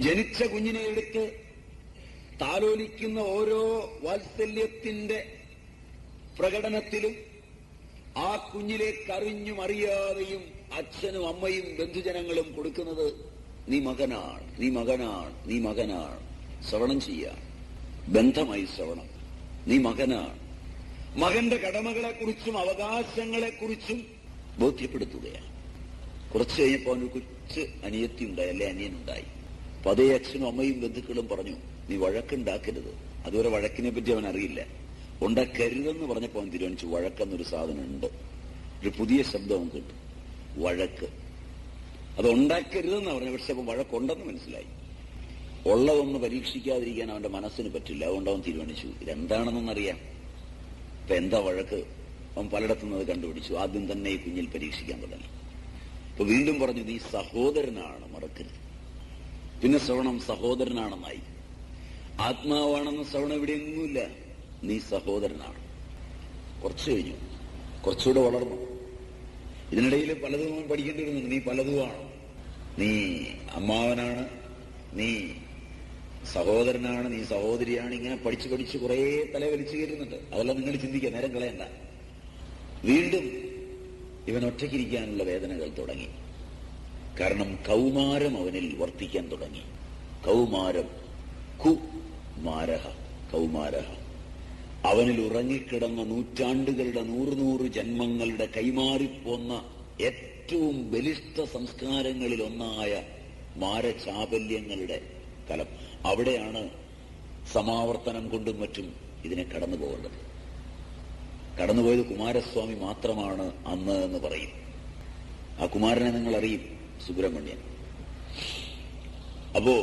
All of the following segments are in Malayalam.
ജനിച്ച കുഞ്ഞിനെ എടുത്ത് താലോലിക്കുന്ന ഓരോ വാത്സല്യത്തിന്റെ പ്രകടനത്തിലും ആ കുഞ്ഞിലെ കറിഞ്ഞും അറിയാതെയും അച്ഛനും അമ്മയും ബന്ധുജനങ്ങളും കൊടുക്കുന്നത് നീ മകനാണ് നീ മകനാണ് നീ മകനാണ്. ശ്രവണം ചെയ്യാം. ബന്ധമായി ശ്രവണം. നീ മകനാണ്. മകന്റെ കടമകളെക്കുറിച്ചും അവകാശങ്ങളെക്കുറിച്ചും ബോധ്യപ്പെടുത്തുകയാണ്. കുറച്ച് കഴിഞ്ഞപ്പോ അവന് കൊച്ചു അനിയത്തി ഉണ്ടായി അല്ലെ? അനിയനുണ്ടായി. അപ്പൊ അതേ അച്ഛനും അമ്മയും ബന്ധുക്കളും പറഞ്ഞു നീ വഴക്കുണ്ടാക്കരുത്. അതുവരെ വഴക്കിനെ പറ്റി അവൻ അറിയില്ല. ഉണ്ടാക്കരുതെന്ന് പറഞ്ഞപ്പോൾ അവൻ തീരുമാനിച്ചു വഴക്കെന്നൊരു സാധനം ഉണ്ട് ഒരു പുതിയ ശബ്ദം അവൻ കിട്ടും. വഴക്ക്. അത് ഉണ്ടാക്കരുതെന്ന് പറഞ്ഞു. പക്ഷെ അപ്പം വഴക്കുണ്ടെന്ന് മനസ്സിലായി. ഉള്ളതൊന്ന് പരീക്ഷിക്കാതിരിക്കാൻ അവന്റെ മനസ്സിന് പറ്റില്ല. അതുകൊണ്ട് അവൻ തീരുമാനിച്ചു. ഇതെന്താണെന്നറിയാം ഇപ്പൊ എന്താ വഴക്ക്? അവൻ പലയിടത്തുനിന്ന് അത് കണ്ടുപിടിച്ചു. ആദ്യം തന്നെ ഈ കുഞ്ഞിൽ പരീക്ഷിക്കാൻ തുടങ്ങി. അപ്പൊ വീണ്ടും പറഞ്ഞു നീ സഹോദരനാണ് മറക്കരുത്. പിന്നെ ശ്രവണം സഹോദരനാണെന്നായി. ആത്മാവാണെന്ന ശ്രവണം ഇവിടെ എങ്ങുമില്ല. നീ സഹോദരനാണ്. കുറച്ചു കഴിഞ്ഞു. കുറച്ചുകൂടെ വളർന്നു. ഇതിനിടയിൽ പലതും പഠിക്കേണ്ടി വരുന്നു നീ പലതുമാണ്. നീ അമ്മാവനാണ്. നീ സഹോദരനാണ്. നീ സഹോദരിയാണ്. ഇങ്ങനെ പഠിച്ചു പഠിച്ച് കുറേ തല വലിച്ചു കയറുന്നുണ്ട്. അതെല്ലാം നിങ്ങൾ ചിന്തിക്കുക. നേരം കളയണ്ട. വീണ്ടും ഇവൻ ഒറ്റയ്ക്കിരിക്കാനുള്ള വേദനകൾ തുടങ്ങി. കാരണം കൗമാരം അവനിൽ വർത്തിക്കാൻ തുടങ്ങി. കൗമാരം കു മാരഹ കൗമാരഹ. അവനിൽ ഉറങ്ങിക്കിടന്ന നൂറ്റാണ്ടുകളുടെ നൂറ് നൂറ് ജന്മങ്ങളുടെ കൈമാറിപ്പോന്ന ഏറ്റവും ബലിഷ്ഠ സംസ്കാരങ്ങളിലൊന്നായ മാരചാബല്യങ്ങളുടെ കലം. അവിടെയാണ് സമാവർത്തനം കൊണ്ടും മറ്റും ഇതിനെ കടന്നു പോകേണ്ടത്. കടന്നുപോയത് കുമാരസ്വാമി മാത്രമാണ് അന്ന് എന്ന് പറയും. ആ കുമാരനെ നിങ്ങൾ അറിയും സുബ്രഹ്മണ്യൻ. അപ്പോ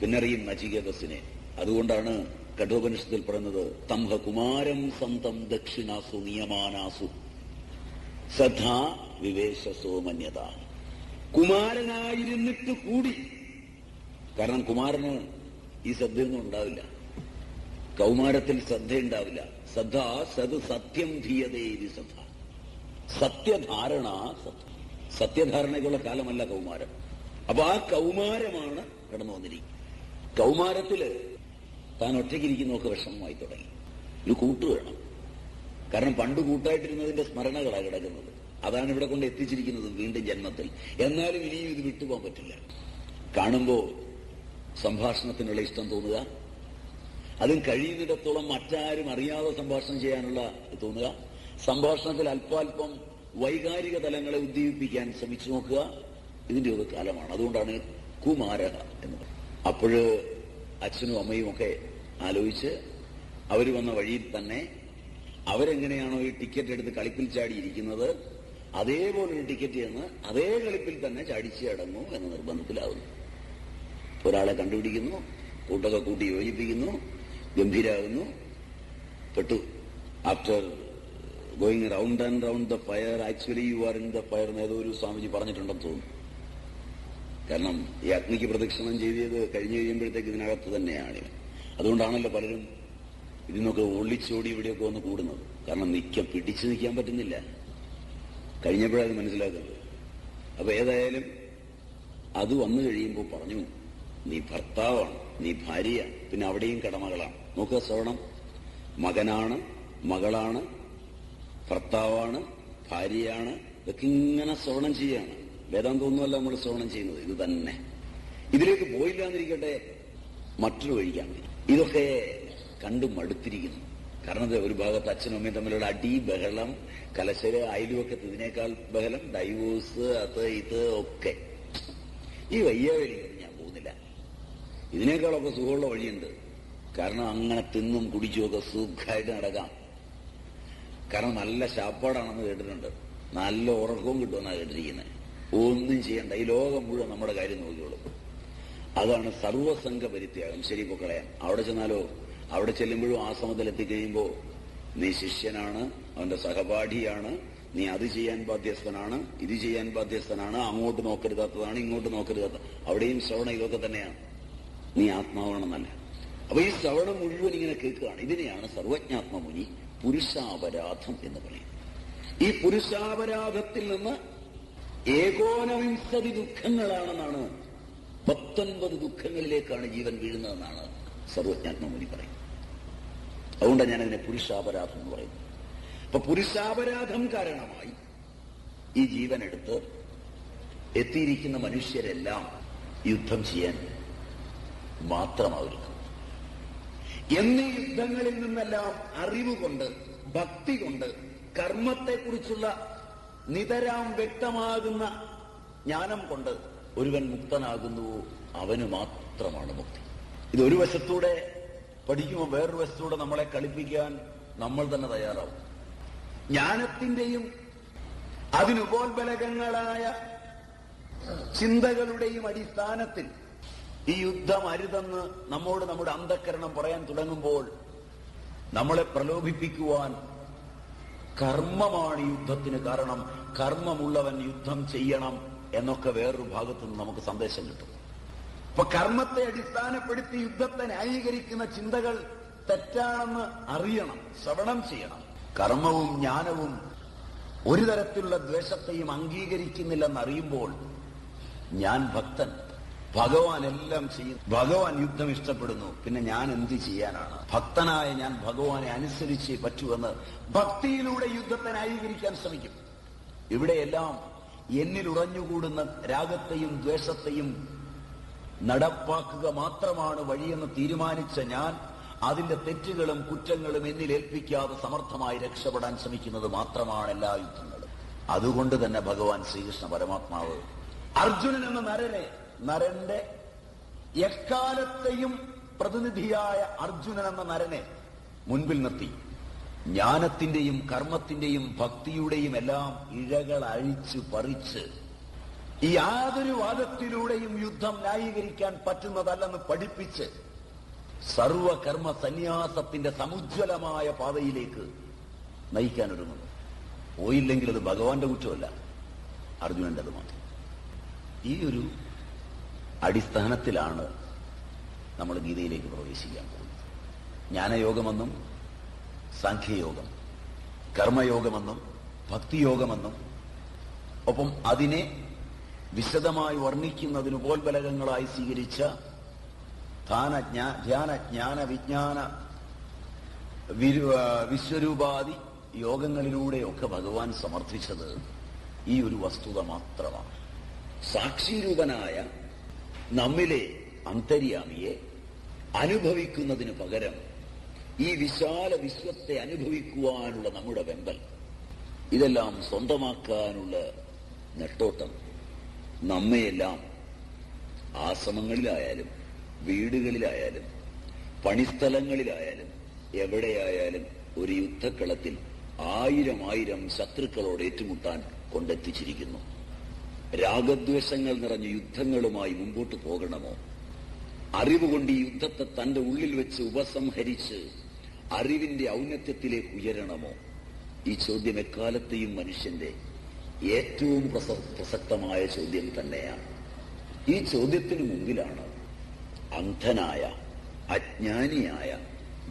പിന്നറിയും നചികേതസിനെ അതുകൊണ്ടാണ് കഠോപനിഷത്തിൽ പറയുന്നത് തംഹ കുമാരം സന്തം ദക്ഷിണാസു നിയമാനാസു. സദാ വിവേശ സോമന്യത. കുമാരനായിരുന്നിട്ട് കൂടി. കാരണം കുമാരന് ഈ ശ്രദ്ധയൊന്നും ഉണ്ടാവില്ല. കൗമാരത്തിൽ ശ്രദ്ധയുണ്ടാവില്ല. ശ്രദ്ധ സത് സത്യം ധീയതേ സദ. സത്യധാരണ സത്യം സത്യധാരണയ്ക്കുള്ള കാലമല്ല കൗമാരം. അപ്പൊ ആ കൗമാരമാണ് കടന്നു വന്നിരിക്കുന്നത്. കൗമാരത്തിൽ താൻ ഒറ്റയ്ക്കിരിക്കുന്നതൊക്കെ വിഷമമായി തുടങ്ങി. ഒരു കൂട്ട് വേണം. കാരണം പണ്ട് കൂട്ടായിട്ടിരുന്നതിന്റെ സ്മരണകളാണ് കിടക്കുന്നത്. അതാണ് ഇവിടെ കൊണ്ട് എത്തിച്ചിരിക്കുന്നത് വീണ്ടും ജന്മത്തിൽ. എന്നാലും ഇനിയും ഇത് വിട്ടുപോകാൻ പറ്റില്ല. കാണുമ്പോൾ സംഭാഷണത്തിനുള്ള ഇഷ്ടം തോന്നുക. അതും കഴിയുന്നിടത്തോളം മറ്റാരും അറിയാതെ സംഭാഷണം ചെയ്യാനുള്ള തോന്നുക. സംഭാഷണത്തിൽ അല്പാൽപ്പം വൈകാരിക തലങ്ങളെ ഉദ്ദീപിപ്പിക്കാൻ ശ്രമിച്ചു നോക്കുക. ഇതിന്റെ ഒരു കാലമാണ്. അതുകൊണ്ടാണ് കുമാരഹ എന്ന് അപ്പോഴ് അച്ഛനും അമ്മയും ഒക്കെ ആലോചിച്ച് അവർ വന്ന വഴിയിൽ തന്നെ അവരെങ്ങനെയാണോ ഈ ടിക്കറ്റ് എടുത്ത് കളിപ്പിൽ ചാടിയിരിക്കുന്നത് അതേപോലൊരു ടിക്കറ്റ് ചെന്ന് അതേ കളിപ്പിൽ തന്നെ ചാടിച്ച് അടങ്ങൂ എന്ന നിർബന്ധത്തിലാവുന്നു. ഒരാളെ കണ്ടുപിടിക്കുന്നു കൂട്ടൊക്കെ കൂട്ടി യോജിപ്പിക്കുന്നു ഗംഭീരാകുന്നു. പെട്ടു. After going round and round the fire actually you are in the fire എന്ന് ഏതോ ഒരു സ്വാമിജി പറഞ്ഞിട്ടുണ്ടെന്ന് തോന്നുന്നു. കാരണം ഈ അഗ്നിക്ക് പ്രദക്ഷിണം ചെയ്തത് കഴിഞ്ഞു കഴിയുമ്പോഴത്തേക്ക് ഇതിനകത്ത് തന്നെയാണ് അതുകൊണ്ടാണല്ലോ പലരും ഇതിനൊക്കെ ഒളിച്ചോടി ഇവിടെയൊക്കെ വന്ന് കൂടുന്നത്. കാരണം നിൽക്ക പിടിച്ചു നിൽക്കാൻ പറ്റുന്നില്ല. കഴിഞ്ഞപ്പോഴത് മനസ്സിലാക്കുന്നത്. അപ്പൊ ഏതായാലും അത് വന്നു കഴിയുമ്പോൾ പറഞ്ഞു നീ ഭർത്താവാണ് നീ ഭാര്യയാണ് പിന്നെ അവിടെയും കടമകളാണ്. നോക്കുക ശ്രവണം. മകനാണ് മകളാണ് ഭർത്താവാണ് ഭാര്യയാണ് ഇതൊക്കെ ഇങ്ങനെ ശ്രവണം ചെയ്യാണ്. വേദാന്തമൊന്നുമല്ല നമ്മൾ ശ്രവണം ചെയ്യുന്നത് ഇത് തന്നെ. ഇതിലേക്ക് പോയില്ല എന്നിരിക്കട്ടെ മറ്റൊരു വഴിക്കാണ്. ഇതൊക്കെ കണ്ടു മടുത്തിരിക്കുന്നു. കാരണം ഒരു ഭാഗത്ത് അച്ഛനും അമ്മയും തമ്മിലുള്ള അടി ബഹളം കലശൽ അയലുവൊക്കത്ത് ഇതിനേക്കാൾ ബഹളം ഡൈവോഴ്സ് അത് ഇത് ഒക്കെ. ഈ വയ്യാവലിക്കൊന്നും ഞാൻ പോകുന്നില്ല. ഇതിനേക്കാളൊക്കെ സുഖമുള്ള വഴിയുണ്ട്. കാരണം അങ്ങനെ തിന്നും കുടിച്ചുമൊക്കെ സുഖമായിട്ട് നടക്കാം. കാരണം നല്ല ശാപ്പാടാണെന്ന് കേട്ടിട്ടുണ്ട്. നല്ല ഉറക്കവും കിട്ടുമെന്നാണ് കേട്ടിരിക്കുന്നത് ഒന്നും ചെയ്യണ്ട. ഈ ലോകം മുഴുവൻ നമ്മുടെ കാര്യം നോക്കിയോളൂ അതാണ് സർവസംഘ പരിത്യാഗം ശരി ഇപ്പൊ അവിടെ ചെന്നാലോ? അവിടെ ചെല്ലുമ്പോഴും ആശ്രമത്തിൽ എത്തിക്കഴിയുമ്പോ നീ ശിഷ്യനാണ് അവന്റെ സഹപാഠിയാണ് നീ അത് ചെയ്യാൻ ബാധ്യസ്ഥനാണ് ഇത് ചെയ്യാൻ ബാധ്യസ്ഥനാണ് അങ്ങോട്ട് നോക്കരുതാത്തതാണ് ഇങ്ങോട്ട് നോക്കരുതാത്ത അവിടെയും ശ്രവണം ഇതൊക്കെ തന്നെയാണ്. നീ ആത്മാവാണെന്നല്ല. അപ്പൊ ഈ ശ്രവണം മുഴുവൻ ഇങ്ങനെ കേൾക്കുകയാണ്. ഇതിനെയാണ് സർവജ്ഞാത്മമുനി പുരുഷാപരാധം എന്ന് പറയും. ഈ പുരുഷാപരാധത്തിൽ നിന്ന് ഏകോനവിംശതി ദുഃഖങ്ങളാണെന്നാണ് പത്തൊൻപത് ദുഃഖങ്ങളിലേക്കാണ് ജീവൻ വീഴുന്നതെന്നാണ് സർവജ്ഞാത്മമുനി പറയുന്നത്. അതുകൊണ്ടാണ് ഞാൻ അതിനെ പുരുഷാപരാധം എന്ന് പറയുന്നത്. അപ്പൊ പുരുഷാപരാധം കാരണമായി ഈ ജീവൻ എടുത്ത് എത്തിയിരിക്കുന്ന മനുഷ്യരെല്ലാം യുദ്ധം ചെയ്യാൻ മാത്രമായിരുന്നു എന്നീ യുദ്ധങ്ങളിൽ നിന്നെല്ലാം അറിവ് കൊണ്ട് ഭക്തി കൊണ്ട് കർമ്മത്തെക്കുറിച്ചുള്ള നിതരാം വ്യക്തമാകുന്ന ജ്ഞാനം കൊണ്ട് ഒരുവൻ മുക്തനാകുന്നു. അവന് മാത്രമാണ് മുക്തി. ഇത് ഒരു വശത്തൂടെ പഠിക്കുമ്പോൾ വേറൊരു വശത്തൂടെ നമ്മളെ കളിപ്പിക്കാൻ നമ്മൾ തന്നെ തയ്യാറാവും. ജ്ഞാനത്തിന്റെയും അതിനുപോൽബലകങ്ങളായ ചിന്തകളുടെയും അടിസ്ഥാനത്തിൽ ഈ യുദ്ധം അരുതെന്ന് നമ്മോട് നമ്മുടെ അന്ധക്കരണം പറയാൻ തുടങ്ങുമ്പോൾ നമ്മളെ പ്രലോഭിപ്പിക്കുവാൻ കർമ്മമാണ് യുദ്ധത്തിന് കാരണം. കർമ്മമുള്ളവൻ യുദ്ധം ചെയ്യണം എന്നൊക്കെ വേറൊരു ഭാഗത്തു നിന്ന് നമുക്ക് സന്ദേശം കിട്ടും. അപ്പൊ കർമ്മത്തെ അടിസ്ഥാനപ്പെടുത്തി യുദ്ധത്തെ ന്യായീകരിക്കുന്ന ചിന്തകൾ തെറ്റാണെന്ന് അറിയണം ശ്രവണം ചെയ്യണം. കർമ്മവും ജ്ഞാനവും ഒരു തരത്തിലുള്ള ദ്വേഷത്തെയും അംഗീകരിക്കുന്നില്ലെന്ന് അറിയുമ്പോൾ ഞാൻ ഭക്തൻ. ഭഗവാൻ എല്ലാം ചെയ്യുന്നു ഭഗവാൻ യുദ്ധം ഇഷ്ടപ്പെടുന്നു. പിന്നെ ഞാൻ എന്ത് ചെയ്യാനാണ്? ഭക്തനായ ഞാൻ ഭഗവാനെ അനുസരിച്ചേ പറ്റുമെന്ന് ഭക്തിയിലൂടെ യുദ്ധത്തെ ന്യായീകരിക്കാൻ ശ്രമിക്കും. ഇവിടെയെല്ലാം എന്നിൽ ഉറഞ്ഞുകൂടുന്ന രാഗത്തെയും ദ്വേഷത്തെയും നടപ്പാക്കുക മാത്രമാണ് വഴിയെന്ന് തീരുമാനിച്ച ഞാൻ അതിന്റെ തെറ്റുകളും കുറ്റങ്ങളും എന്നിൽ ഏൽപ്പിക്കാതെ സമർത്ഥമായി രക്ഷപ്പെടാൻ ശ്രമിക്കുന്നത് മാത്രമാണ് എല്ലാ യുദ്ധങ്ങളും. അതുകൊണ്ട് തന്നെ ഭഗവാൻ ശ്രീകൃഷ്ണ പരമാത്മാവ് അർജുനൻ എന്ന നരനെ നരന്റെ എക്കാലത്തെയും പ്രതിനിധിയായ അർജുനൻ എന്ന നരനെ മുൻപിൽ നിർത്തി. ജ്ഞാനത്തിന്റെയും കർമ്മത്തിന്റെയും ഭക്തിയുടെയും എല്ലാം ഇഴകൾ അഴിച്ചു പറിച്ച് ഈ യാതൊരു വാദത്തിലൂടെയും യുദ്ധം ന്യായീകരിക്കാൻ പറ്റുന്നതല്ലെന്ന് പഠിപ്പിച്ച് സർവകർമ്മ സന്യാസത്തിന്റെ സമുജ്വലമായ പാതയിലേക്ക് നയിക്കാൻ ഒരുങ്ങുന്നു. പോയില്ലെങ്കിൽ അത് ഭഗവാന്റെ കുറ്റമല്ല അർജുനന്റേത് മാത്രം. ഈ ഒരു അടിസ്ഥാനത്തിലാണ് നമ്മൾ ഗീതയിലേക്ക് പ്രവേശിക്കാൻ പോകുന്നത്. ജ്ഞാനയോഗമെന്നും സാഖ്യയോഗം കർമ്മയോഗമെന്നും ഭക്തിയോഗമെന്നും ഒപ്പം അതിനെ വിശദമായി വർണിക്കുന്നതിന് ഉപോത്ബലകങ്ങളായി സ്വീകരിച്ച ധ്യാന ജ്ഞാന വിജ്ഞാന വിശ്വരൂപാദി യോഗങ്ങളിലൂടെയൊക്കെ ഭഗവാൻ സമർത്ഥിച്ചത് ഈ ഒരു വസ്തുത മാത്രമാണ്. സാക്ഷിരൂപനായ നമ്മിലെ അന്തര്യാമിയെ അനുഭവിക്കുന്നതിന് പകരം ഈ വിശാല വിശ്വത്തെ അനുഭവിക്കുവാനുള്ള നമ്മുടെ വെമ്പൽ. ഇതെല്ലാം സ്വന്തമാക്കാനുള്ള നെട്ടോട്ടം. നമ്മയെല്ലാം ആശ്രമങ്ങളിലായാലും വീടുകളിലായാലും പണിസ്ഥലങ്ങളിലായാലും എവിടെയായാലും ഒരു യുദ്ധക്കളത്തിൽ ആയിരം ആയിരം ശത്രുക്കളോട് ഏറ്റുമുട്ടാൻ കൊണ്ടെത്തിച്ചിരിക്കുന്നു. രാഗദ്വേഷങ്ങൾ നിറഞ്ഞ യുദ്ധങ്ങളുമായി മുമ്പോട്ട് പോകണമോ? അറിവുകൊണ്ട് ഈ യുദ്ധത്തെ തന്റെ ഉള്ളിൽ വെച്ച് ഉപസംഹരിച്ച് അറിവിന്റെ ഔന്നത്യത്തിലേക്ക് ഉയരണമോ? ഈ ചോദ്യം എക്കാലത്തെയും മനുഷ്യന്റെ ഏറ്റവും പ്രസക്തമായ ചോദ്യം തന്നെയാണ്. ഈ ചോദ്യത്തിന് മുമ്പിലാണ് അന്ധനായ അജ്ഞാനിയായ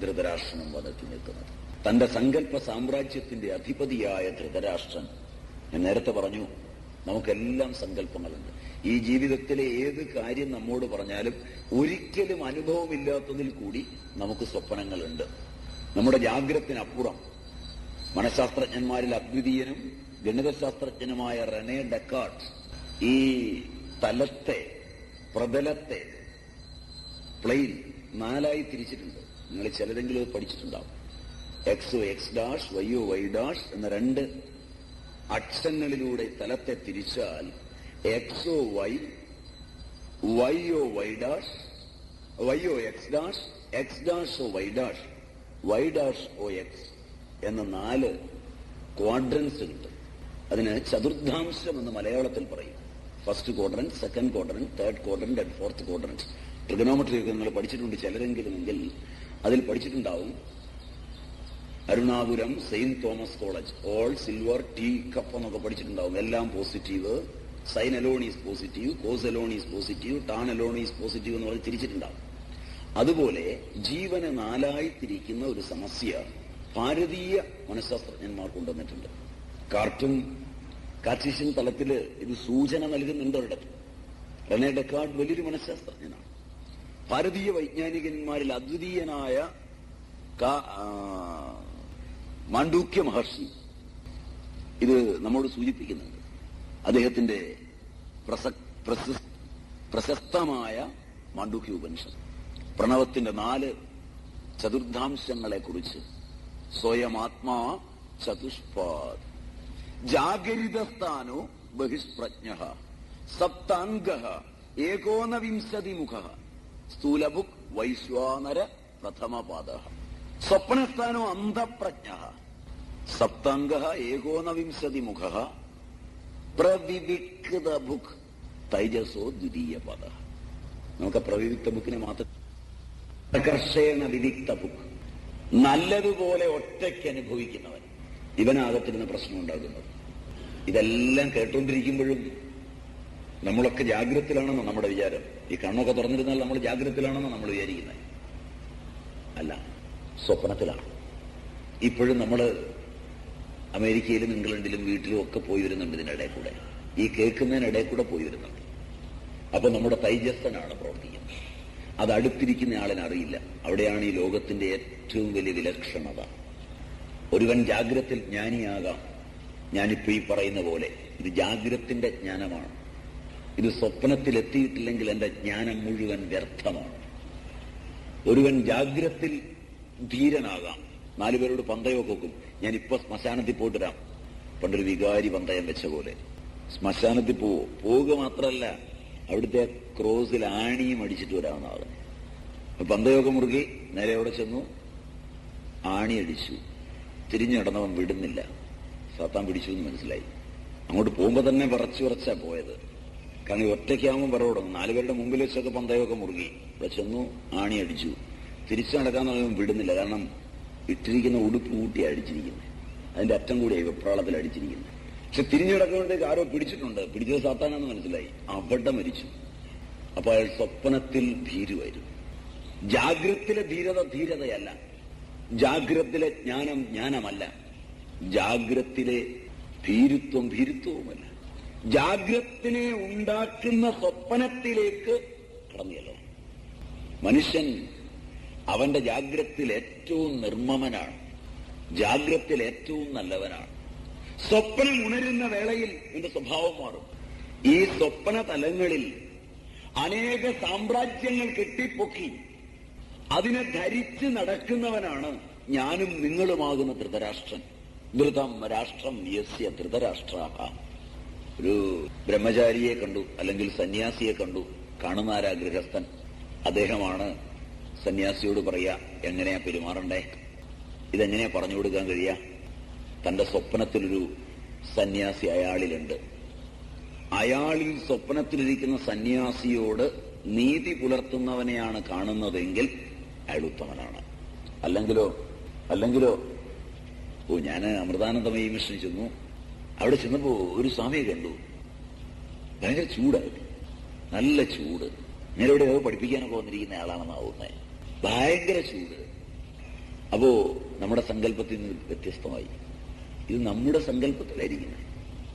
ധൃതരാഷ്ട്രനും വന്നെത്തി നിൽക്കുന്നത്. തന്റെ സങ്കല്പ സാമ്രാജ്യത്തിന്റെ അധിപതിയായ ധൃതരാഷ്ട്രൻ ഞാൻ നേരത്തെ പറഞ്ഞു നമുക്കെല്ലാം സങ്കല്പങ്ങളുണ്ട്. ഈ ജീവിതത്തിലെ ഏത് കാര്യം നമ്മോട് പറഞ്ഞാലും ഒരിക്കലും അനുഭവമില്ലാത്തതിൽ കൂടി നമുക്ക് സ്വപ്നങ്ങളുണ്ട്. നമ്മുടെ ജാഗ്രത്തിനപ്പുറം മനഃശാസ്ത്രജ്ഞന്മാരിൽ അദ്വിതീയനും ഗണിതശാസ്ത്രജ്ഞനുമായ റെനെ ഡെക്കാർട്ട് ഈ തലത്തെ പ്രതലത്തെ പ്ലെയിൻ നാലായി തിരിച്ചിട്ടുണ്ട്. നിങ്ങൾ ചിലരെങ്കിലും അത് പഠിച്ചിട്ടുണ്ടാവും. എക്സ് എക്സ് ഡാഷ് വൈയോ വൈ ഡാഷ് എന്ന രണ്ട് അക്ഷരങ്ങളിലൂടെ തലത്തെ തിരിച്ചാൽ എക്സോ വൈ വൈയോ Y dash വൈയോ X dash X dash O Y dash Y dash O X എന്ന നാല് ക്വാഡ്രൻസ് ഉണ്ട്. അതിന് ചതുർദ്ധാംശം എന്ന് മലയാളത്തിൽ പറയും. First quadrant second quadrant third quadrant and fourth quadrant trigonometry ഒക്കെ നിങ്ങൾ പഠിച്ചിട്ടുണ്ട് ചിലരെങ്കിലും എങ്കിൽ അതിൽ പഠിച്ചിട്ടുണ്ടാവും. Arunapuram Saint Thomas College. All silver tea cup എന്നൊക്കെ പഠിച്ചിട്ടുണ്ടാവും. എല്ലാം positive sine alone is positive cos alone is positive tan alone is positive എന്ന് പറഞ്ഞ് തിരിച്ചിട്ടുണ്ടാവും. അതുപോലെ ജീവനെ നാലായി തിരിക്കുന്ന ഒരു സമസ്യ ഭാരതീയ മനഃശാസ്ത്രജ്ഞന്മാർ കൊണ്ടുവന്നിട്ടുണ്ട്. കാർട്ടൂൺ കാർട്ടീഷ്യൻ തലത്തിൽ ഇത് സൂചന നൽകുന്നുണ്ട് ഒരിടത്ത്. റെനെ ഡെക്കാർഡ് വലിയൊരു മനഃശാസ്ത്രജ്ഞനാണ്. ഭാരതീയ വൈജ്ഞാനികന്മാരിൽ അദ്വിതീയനായ മാണ്ഡൂക്യ മഹർഷി ഇത് നമ്മോട് സൂചിപ്പിക്കുന്നുണ്ട്. അദ്ദേഹത്തിന്റെ പ്രശസ്തമായ മാണ്ഡൂക്യ ഉപനിഷത്ത്. പ്രണവത്തിന്റെ നാല് ചതുർദ്ധാംശങ്ങളെ കുറിച്ച് സ്വയം ആത്മാ ചതുഷ്പാദ്. ജാഗരിതസ്ഥാനോ ബഹിഷ്പ്രജ്ഞ സപ്താംഗ ഏകോനവിംശതിമുഖ. സ്ഥൂലബുക് വൈശ്വാനര പ്രഥമപാദ. സ്വപ്നസ്ഥാനോ അന്ധപ്രജ്ഞ. സപ്താംഗ ഏകോനവിംശതി മുഖ. പ്രവിവിക്ത ബുക്ക് തൈജസോ ദ്വിതീയ പദ. നമുക്ക് പ്രവിവിക്ത ബുക്കിനെ മാത്രം പ്രകർഷേണ വിവിക്ത ബുക്ക് നല്ലതുപോലെ ഒറ്റയ്ക്ക് അനുഭവിക്കുന്നവൻ. ഇവനാകത്തിരുന്ന പ്രശ്നം ഉണ്ടാകുന്നത്. ഇതെല്ലാം കേട്ടുകൊണ്ടിരിക്കുമ്പോഴും നമ്മളൊക്കെ ജാഗ്രതത്തിലാണെന്ന് നമ്മുടെ വിചാരം. ഈ കണ്ണൊക്കെ തുറന്നിരുന്നാൽ നമ്മൾ ജാഗ്രതത്തിലാണെന്ന് നമ്മൾ വിചാരിക്കുന്നത്. അല്ല സ്വപ്നത്തിലാണ്. ഇപ്പോഴും നമ്മൾ അമേരിക്കയിലും ഇംഗ്ലണ്ടിലും വീട്ടിലും ഒക്കെ പോയി വരുന്നുണ്ട് ഇതിനിടെ കൂടെ. ഈ കേൾക്കുന്നതിനിടെ കൂടെ പോയി വരുന്നുണ്ട്. അപ്പൊ നമ്മുടെ തൈജസ്സനാണ് പ്രവർത്തിക്കുന്നത്. അത് അടുത്തിരിക്കുന്ന ആളിനെ അറിയില്ല. അവിടെയാണ് ഈ ലോകത്തിന്റെ ഏറ്റവും വലിയ വിലക്ഷണത. ഒരുവൻ ജാഗ്രത്തിൽ ജ്ഞാനിയാകാം. ഞാനിപ്പോ ഈ പറയുന്ന പോലെ ഇത് ജാഗ്രത്തിന്റെ ജ്ഞാനമാണ്. ഇത് സ്വപ്നത്തിൽ എത്തിയിട്ടില്ലെങ്കിൽ എന്റെ ജ്ഞാനം മുഴുവൻ വ്യർത്ഥമാണ്. ഒരുവൻ ജാഗ്രത്തിൽ ധീരനാകാം. നാലുപേരോട് പന്തയമൊക്കെ വെക്കും. ഞാൻ ഇപ്പൊ ശ്മശാനത്തിൽ പോയിട്ട് വരാം പണ്ടൊരു വികാരി പന്തയം വെച്ച പോലെ. ശ്മശാനത്തിൽ പോവോ പോവുക മാത്രമല്ല അവിടുത്തെ ക്രോസിൽ ആണിയും അടിച്ചിട്ട് വരാമെന്നാണ് പറഞ്ഞു അപ്പൊ പന്തയമൊക്കെ മുറുകി നേരെ അവിടെ ചെന്നു. ആണി അടിച്ചു. തിരിഞ്ഞു നടന്നവൻ വിടുന്നില്ല. സാത്താൻ പിടിച്ചു എന്ന് മനസ്സിലായി. അങ്ങോട്ട് പോകുമ്പോ തന്നെ വിറച്ചു വിറച്ചാ പോയത്. കാരണം ഈ ഒറ്റയ്ക്കാവുമ്പോൾ തുടങ്ങും. നാലുപേരുടെ മുമ്പിൽ വെച്ചൊക്കെ പന്തയമൊക്കെ മുറുകി ഇവിടെ ചെന്നു ആണി അടിച്ചു. തിരിച്ചു നടക്കാൻ തുടങ്ങുമ്പോൾ വിടുന്നില്ല. കാരണം ഇട്ടിരിക്കുന്ന ഉടുപ്പ് കൂട്ടി അടിച്ചിരിക്കുന്നത്. അതിന്റെ അറ്റം കൂടിയായി വെപ്രാളത്തിൽ അടിച്ചിരിക്കുന്നത്. പക്ഷെ തിരിഞ്ഞു കിടക്കുമ്പോഴത്തേക്ക് ആരോ പിടിച്ചിട്ടുണ്ട്. പിടിച്ചത് സാത്താനാന്ന് മനസ്സിലായി. അവിടെ മരിച്ചു. അപ്പൊ അയാൾ സ്വപ്നത്തിൽ ഭീരുവായിരുന്നു. ജാഗ്രത്തിലെ ധീരത ധീരതയല്ല. ജാഗ്രത്തിലെ ജ്ഞാനം ജ്ഞാനമല്ല. ജാഗ്രത്തിലെ ഭീരുത്വം ഭീരുത്വവുമല്ല. ജാഗ്രത്തിനെ ഉണ്ടാക്കുന്ന സ്വപ്നത്തിലേക്ക് കടന്നിയല്ലോ മനുഷ്യൻ അവന്റെ ജാഗ്രത്തിൽ ഏറ്റവും നിർമ്മമനാണ്. ജാഗ്രത്തിൽ ഏറ്റവും നല്ലവനാണ്. സ്വപ്നം ഉണരുന്ന വേളയിൽ എന്റെ സ്വഭാവം മാറും. ഈ സ്വപ്ന തലങ്ങളിൽ അനേക സാമ്രാജ്യങ്ങൾ കെട്ടിപ്പൊക്കി അതിനെ ധരിച്ച് നടക്കുന്നവനാണ് ഞാനും നിങ്ങളുമാകുന്ന ധൃതരാഷ്ട്രൻ. ധൃതം രാഷ്ട്രം യസ്യ ധൃതരാഷ്ട്രാഹ. ഒരു ബ്രഹ്മചാരിയെ കണ്ടു അല്ലെങ്കിൽ സന്യാസിയെ കണ്ടു കാണുന്നാരാ ഗൃഹസ്ഥൻ അദ്ദേഹമാണ് സന്യാസിയോട് പറയാ എങ്ങനെയാ പെരുമാറണ്ടേ? ഇതെങ്ങനെയാ പറഞ്ഞു കൊടുക്കാൻ കഴിയാ? തന്റെ സ്വപ്നത്തിലൊരു സന്യാസി അയാളിലുണ്ട്. അയാളിൽ സ്വപ്നത്തിലിരിക്കുന്ന സന്യാസിയോട് നീതി പുലർത്തുന്നവനെയാണ് കാണുന്നതെങ്കിൽ അയാൾ ഉത്തമനാണ്. അല്ലെങ്കിലോ അല്ലെങ്കിലോ ഓ ഞാൻ അമൃതാനന്ദമയി മിഷൻ ചെന്നു. അവിടെ ചെന്നപ്പോ ഒരു സ്വാമിയെ കണ്ടു. ഭയങ്കര ചൂടായിരുന്നു. നല്ല ചൂട്. ഇവിടെ ഏതോ പഠിപ്പിക്കാനൊക്കെ വന്നിരിക്കുന്ന ആളാണെന്നാവുന്നത് ഭയങ്കര ചൂട്. അപ്പോ നമ്മുടെ സങ്കല്പത്തിൽ നിന്ന് വ്യത്യസ്തമായി ഇത് നമ്മുടെ സങ്കല്പത്തിലായിരിക്കുന്നത്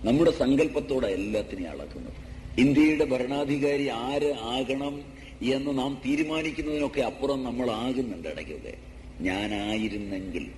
നമ്മുടെ സങ്കല്പത്തോടെ എല്ലാത്തിനെയും അളക്കുന്നത്. ഇന്ത്യയുടെ ഭരണാധികാരി ആര് ആകണം എന്ന് നാം തീരുമാനിക്കുന്നതിനൊക്കെ അപ്പുറം നമ്മൾ ആകുന്നുണ്ട് ഇടയ്ക്കൊക്കെ. ഞാനായിരുന്നെങ്കിൽ